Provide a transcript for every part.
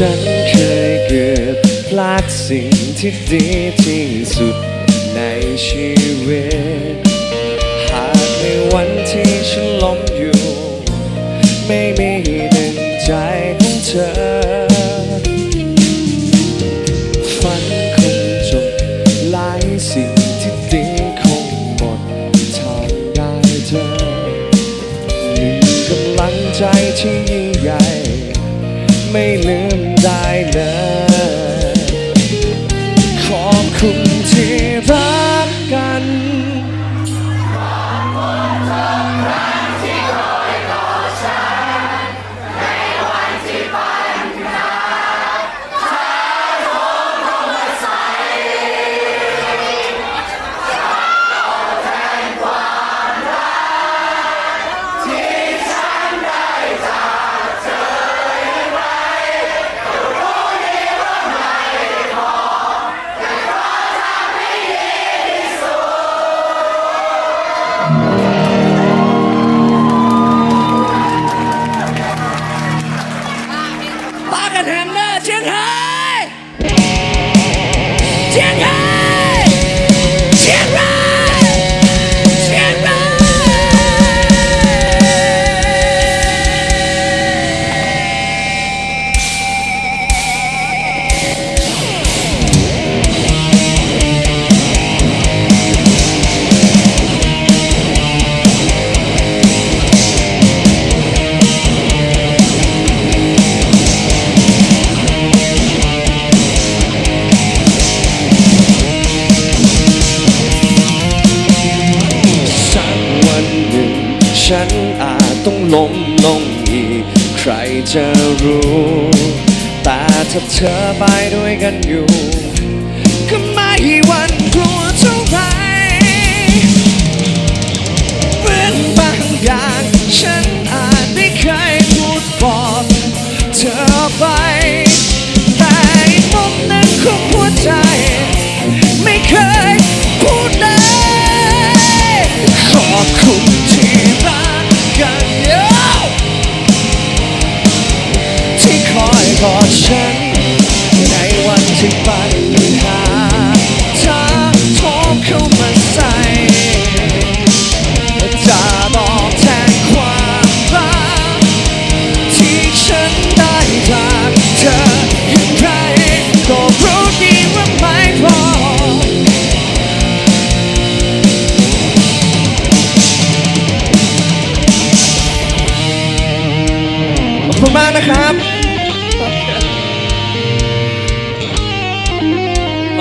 ฉันเคยเกิดพลาดสิ่งที่ดีที่สุดในชีวิต หากในวันที่ฉันล้มอยู่ ไม่มีหนึ่งใจของเธอ ฝันคงจบหลายสิ่งที่ดีคงหมดทางได้เธอมีกำลังใจที่ And 头 ฉันอาจต้องล้มลงอีก ใครจะรู้ แต่ถ้าเธอไปด้วยกันอยู่ ก็ไม่หวันกลัวเท่าไหร กอดฉัน ในวันที่ปัญหาถ้าโทรเข้ามาใส่จะบอกแทนความรักที่ฉันได้จากเธออย่างไรก็รู้ดีว่าไม่พอ ขอบคุณมากนะครับ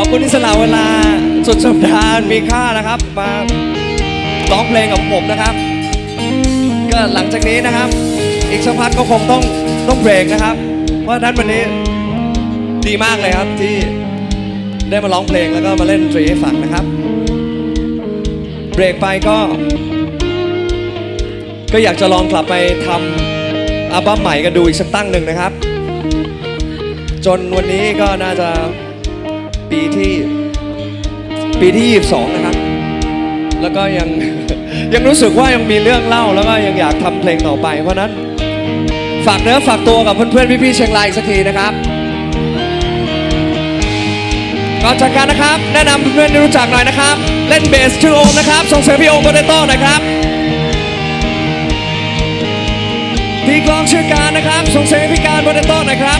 อบคุณที่สละเวลาสุดสัปดาห์มีค่านะครับ มาร้องเพลงกับผมนะครับ ก็หลังจากนี้นะครับ อีกสักพักก็คงต้องต้องเบรกนะครับ เพราะฉะนั้นวันนี้ดีมากเลยครับที่ได้มาร้องเพลงแล้วก็มาเล่นดนตรีให้ฟังนะครับ เบรกไปก็ ก็อยากจะลองกลับไปทำอัลบั้มใหม่กันดูอีกสักตั้งหนึ่งนะครับ จนวันนี้ก็น่าจะ ปีที่ปีที่ 22 นะครับ แล้วก็ยังยังรู้สึกว่ายังมีเรื่องเล่าแล้วก็ยังอยากทำเพลงต่อไป เพราะนั้นฝากเนื้อฝากตัวกับเพื่อนๆพี่ๆเชียงรายสักทีนะครับก่อนจากกันนะครับ แนะนำเพื่อนๆให้รู้จักหน่อยนะครับ เล่นเบสชื่อโอมนะครับส่งเสริมพี่โอมโปเตโต้หน่อยครับตีกลองชื่อการนะครับส่งเสริมพี่การโปเตโต้หน่อยครับ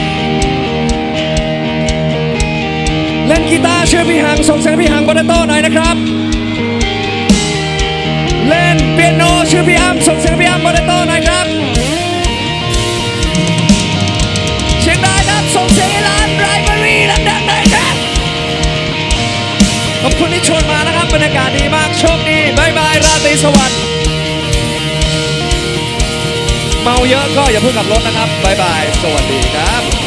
กีตาร์ชื่อพี่หังส่งเสริมพี่หังโปเตโต้หน่อยนะครับ เล่นเปียโนชื่อพี่อ้ำส่งเสียงพี่อ้ำโปเตโต้หน่อยครับเชียงรายครับส่งเสียงร้านไรบรีดังๆหน่อยครับขอบคุณที่ชวนมานะครับบรรยากาศดีมากโชคดีบายบายราตรีสวัสดิ์เมาเยอะก็อย่าเพิ่งขับรถนะครับบายบายสวัสดีครับ